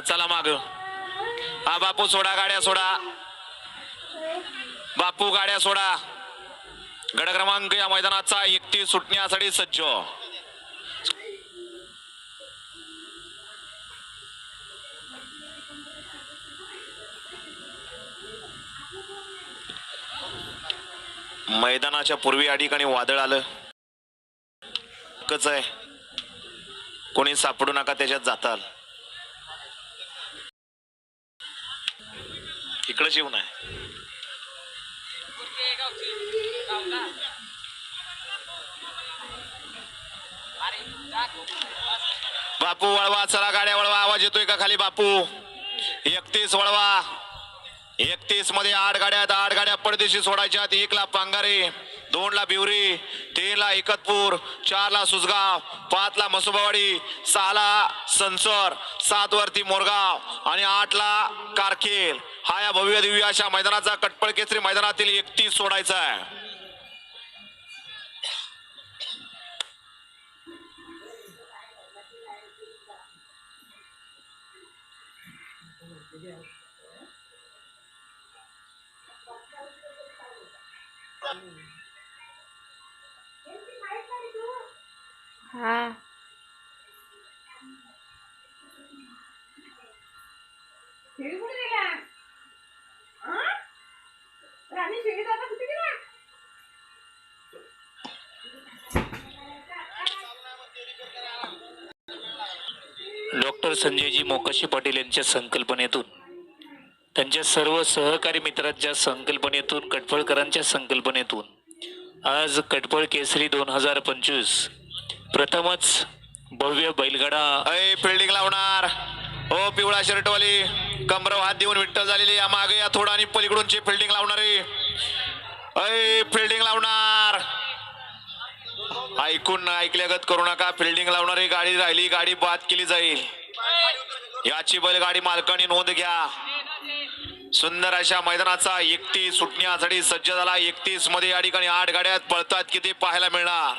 हा चला माग. हा बापू सोडा गाड्या सोडा. बापू गाड्या सोडा. गड क्रमांक या मैदानाचा एकटी सुटण्यासाठी सज्ज. मैदानाच्या पूर्वी या ठिकाणी वादळ आलं. कच आहे. कोणी सापडू नका त्याच्यात जाताल. इकडे येऊ नये बापू वळवा चला गाड्या वळवा आवाज येतोय का खाली बापू? एकतीस वळवा. एकतीसमध्ये आठ गाड्या आहेत आठ गाड्या परदेशी सोडायच्या. एक ला पांगारे दोन ला बिवरी तीन ला एकतपूर चार ला सुसगाव पाच ला मसोबावाडी सहा ला संसर सात वरती मोरगाव आणि आठ ला कारखेल. हा या भव्य दिव्य अशा मैदानाचा कटपळ केसरी मैदानातील एकतीस सोडायचा आहे. हा. डॉक्टर संजयजी मोकाशी पाटील यांच्या संकल्पनेतून त्यांच्या सर्व सहकारी मित्रांच्या संकल्पनेतून कटफळकरांच्या संकल्पनेतून आज कटफळ केसरी दोन हजार पंचवीस प्रथमच भव्य बैलगाडा अय फिल्डिंग लावणार. हो पिवळा शर्टवाली कमरव हात देऊन विठ्ठल झालेली या मागे या थोडा आणि पलीकडूनची फिल्डिंग लावणारी. अय फिल्डिंग लावणार. ऐकून ऐकल्यागत करू नका फिल्डिंग लावणारी गाडी राहिली गाडी बाद केली जाईल. याची बैलगाडी मालकाने नोंद घ्या. सुंदर अशा मैदानाचा एकतीस सुटण्यासाठी सज्ज झाला. एकतीसमध्ये या ठिकाणी आठ गाड्या पळतात किती पाहायला मिळणार?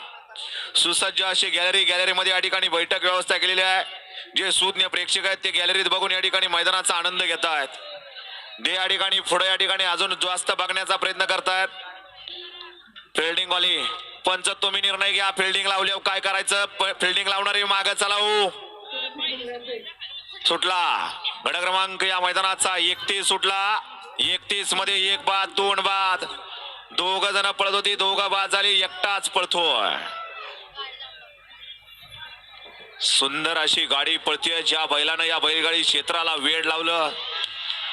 सुसज्ज अशी गॅलरी गॅलरीमध्ये या ठिकाणी बैठक व्यवस्था केलेली आहे. जे सुज्ञ प्रेक्षक आहेत ते गॅलरीत बघून या ठिकाणी मैदानाचा आनंद घेत आहेत ते या ठिकाणी पुढे या ठिकाणी अजून जास्त बघण्याचा प्रयत्न करतायत. फिल्डिंग वाली पंच तुम्ही निर्णय घ्या. फिल्डिंग लावल्यावर काय करायचं? फिल्डिंग लावणारी माग चलावू. सुटला. गड क्रमांक या मैदानाचा एकतीस सुटला. एकतीसमध्ये एक बाद दोन बाद. दोघ जण पळत होती. दोघं बाद झाली. एकटाच पळतोय. सुंदर अशी गाडी पळतीय. ज्या बैलानं या बैलगाडी क्षेत्राला वेळ लावलं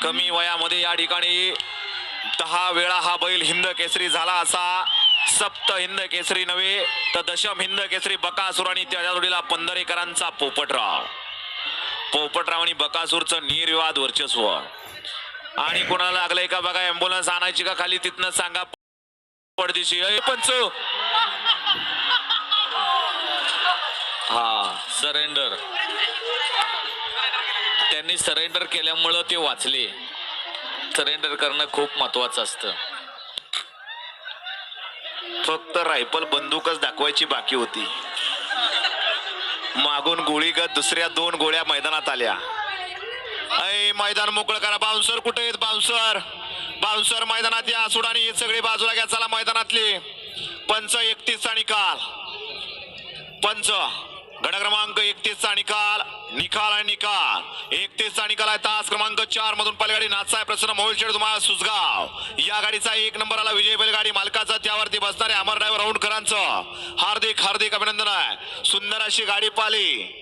कमी वयामध्ये या ठिकाणी दहा वेळा हा बैल हिंद केसरी झाला असा. सप्त हिंद केसरी नव्हे तर दशम हिंद केसरी बकासूर आणि त्याच्या जोडीला पंधरेकरांचा पोपटराव. पोपटराव आणि बकासूरचं निर्विवाद वर्चस्व. आणि कोणाला लागलंय का बघा अँब्युलन्स आणायची का खाली तिथनं सांगा. पडदिशी. पंच! हा सरेंडर त्यांनी सरेंडर केल्यामुळं ते वाचले. सरेंडर करणं खूप महत्वाचं असतं. फक्त रायफल बंदूकच दाखवायची बाकी होती. मागून गोळीगत दुसऱ्या दोन गोळ्या मैदानात आल्या. अय मैदान मोकळं करा. बाउन्सर कुठे आहेत? बाउन्सर. बाउन्सर मैदानात या. सुडानी ही सगळी बाजूला घ्या. चला मैदानातली. पंच एकतीसचा निकाल. पंच. गट क्रमांक एकतीसचा निकाल निकाल आणि निकाल. एकतीसचा निकाल आहे तास क्रमांक चार मधून पलगाडी नाथसाहेब प्रसन्न मोहिलशेड तुम्हाला सुसगाव या गाडीचा एक नंबर आला विजय बैलगाडी मालकाचा त्यावरती बसणारे अमर ड्रायव्हर औंडकरांचं हार्दिक हार्दिक अभिनंदन आहे. सुंदर अशी गाडी पाली.